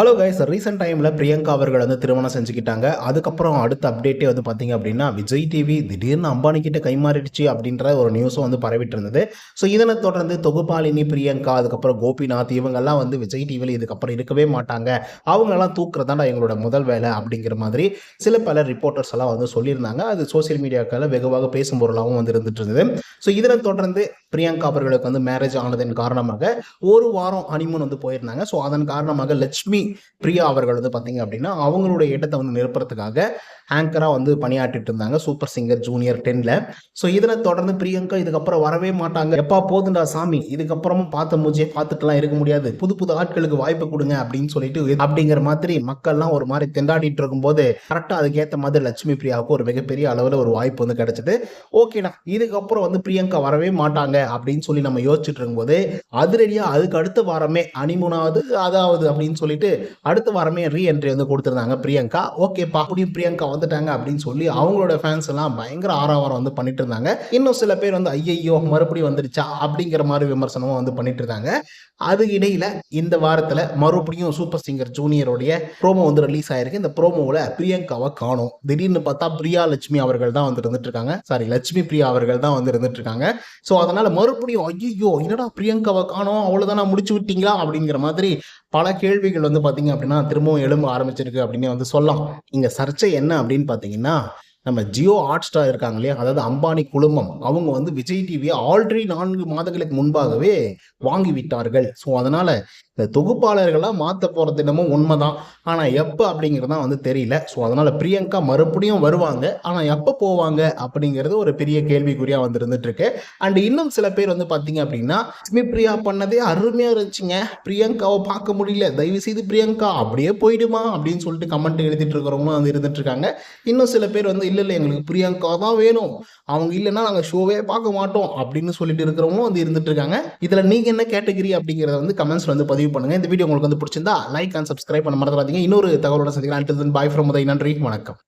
Hello guys recent டைமில் பிரியங்கா அவர்கள் வந்து திருமணம் செஞ்சுக்கிட்டாங்க. அதுக்கப்புறம் அடுத்த அப்டேட்டே வந்து பார்த்தீங்க அப்படின்னா விஜய் டிவி திடீர்னு அம்பானிக்கிட்ட கைமாறிடுச்சு அப்படின்ற ஒரு நியூஸும் வந்து பரவிட்டு இருந்தது. ஸோ இதனை தொடர்ந்து தொகுப்பாளினி பிரியங்கா அதுக்கப்புறம் கோபிநாத் இவங்கெல்லாம் வந்து விஜய் டிவியில் இதுக்கப்புறம் இருக்கவே மாட்டாங்க. அவங்களெல்லாம் தூக்குறதாண்டா எங்களோட முதல் வேலை அப்படிங்கிற மாதிரி சில பல ரிப்போர்ட்டர்ஸ் எல்லாம் வந்து சொல்லியிருந்தாங்க. அது சோசியல் மீடியாக்கள் வெகுவாக பேசும் பொருளாகவும் வந்து இருந்துட்டு இருந்தது. ஸோ இதனை தொடர்ந்து பிரியங்கா அவர்களுக்கு வந்து மேரேஜ் ஆனதன் காரணமாக ஒரு வாரம் ஹனிமூன் வந்து போயிருந்தாங்க. ஸோ அதன் காரணமாக லட்சுமி பிரியா அவர்கள் வந்து பார்த்தீங்க அப்படின்னா அவங்களுடைய இடத்தை வந்து நிரப்புறதுக்காக ஆங்கராக வந்து பணியாற்றிட்டு இருந்தாங்க சூப்பர் சிங்கர் ஜூனியர் டென்ல ஸோ இதில் தொடர்ந்து பிரியங்கா இதுக்கப்புறம் வரவே மாட்டாங்க. எப்பா போதுண்டா சாமி? இதுக்கப்புறமும் பார்த்த மூஞ்சியை பார்த்துட்டுலாம் இருக்க முடியாது. புது புது ஆட்களுக்கு வாய்ப்பு கொடுங்க அப்படின்னு சொல்லிட்டு அப்படிங்கிற மாதிரி மக்கள்லாம் ஒரு மாதிரி திண்டாடிட்டு இருக்கும்போது கரெக்டாக அதுக்கேற்ற மாதிரி லட்சுமி பிரியாவுக்கு ஒரு மிகப்பெரிய அளவில் ஒரு வாய்ப்பு வந்து கிடைச்சது. ஓகேடா இதுக்கப்புறம் வந்து பிரியங்கா வரவே மாட்டாங்க அப்படின்னு சொல்லி நம்ம யோசிச்சுட்டு இருக்கும்போது அதிரடியாக அதுக்கு அடுத்த வாரமே அனிமுனாவது அதாவது அப்படின்னு சொல்லிட்டு அடுத்த வாரமே ரீ என்ட்ரி வந்து கொடுத்துருந்தாங்க பிரியங்கா. ஓகேப்பா அப்படியும் பிரியங்கா வந்துட்டாங்க அப்படின்னு சொல்லி அவங்களோட ஃபேன்ஸ் எல்லாம் பயங்கர ஆரவாரம் வந்து பண்ணிட்டு இருந்தாங்க. இன்னும் சில பேர் வந்து ஐயையோ மறுபடியும் வந்துருச்சா? அப்படிங்கிற மாதிரி விமர்சனமும் வந்து பண்ணிட்டு இருந்தாங்க. அது இடையில இந்த வாரத்துல மறுபடியும் சூப்பர் சிங்கர் ஜூனியருடைய ப்ரோமோ வந்து ரிலீஸ் ஆயிருக்கு. இந்த ப்ரோமோவில் பிரியங்காவை காணும். திடீர்னு பார்த்தா பிரியா லட்சுமி அவர்கள் தான் வந்து இருந்துட்டு இருக்காங்க. சாரி லட்சுமி பிரியா அவர்கள் தான் வந்து இருந்துட்டு இருக்காங்க. ஸோ அதனால மறுபடியும் ஐயோ என்னடா பிரியங்காவை காணோம்? அவ்வளோதானா முடிச்சு விட்டீங்களா? அப்படிங்கிற மாதிரி பல கேள்விகள் வந்து பார்த்தீங்க அப்படின்னா திரும்பவும் எழும்ப ஆரம்பிச்சிருக்கு அப்படின்னு வந்து சொல்லலாம். இங்கே சர்ச்சை என்ன அப்படின்னு பார்த்தீங்கன்னா நம்ம ஜியோ ஹாட் ஸ்டார் இருக்காங்க இல்லையா? அதாவது அம்பானி குழுமம். அவங்க வந்து விஜய் டிவியை ஆல்ரெடி நான்கு மாதங்களுக்கு முன்பாகவே வாங்கி விட்டார்கள் ஸோ அதனால இந்த தொகுப்பாளர்களாக மாற்ற போகிறது என்னமோ உண்மைதான். ஆனால் எப்போ அப்படிங்கிறது தான் வந்து தெரியல. ஸோ அதனால் பிரியங்கா மறுபடியும் வருவாங்க. ஆனால் எப்போ போவாங்க அப்படிங்கிறது ஒரு பெரிய கேள்விக்குறியாக வந்து அண்ட் இன்னும் சில பேர் வந்து பார்த்தீங்க அப்படின்னா லட்சுமி பிரியா பண்ணதே அருமையாக இருந்துச்சுங்க. பிரியங்காவை பார்க்க முடியல. தயவு செய்து பிரியங்கா அப்படியே போயிடுமா? அப்படின்னு சொல்லிட்டு கமெண்ட் எழுதிட்டு இருக்கிறவங்களும் வந்து இருந்துட்டு இருக்காங்க இன்னும் சில பேர் வந்து இல்லை இல்லை எங்களுக்கு பிரியங்கா தான் வேணும். அவங்க இல்லைன்னா நாங்கள் ஷோவே பார்க்க மாட்டோம். அப்படின்னு சொல்லிட்டு இருக்கிறவங்களும் வந்து இருந்துட்டு இருக்காங்க இதில் நீங்கள் என்ன கேட்டகிரி அப்படிங்கிறத வந்து கமெண்ட்ஸ் வந்து பதிவு பண்ணுங்க. இந்த வீடியோ உங்களுக்கு வந்து பிடிச்சிருந்தா லைக் அண்ட் சப்ஸ்கிரைப் பண்ண மறந்துடாதீங்க. இன்னொரு தகவலோட சந்திக்கலாம். Bye from Uday. நன்றி. வணக்கம்.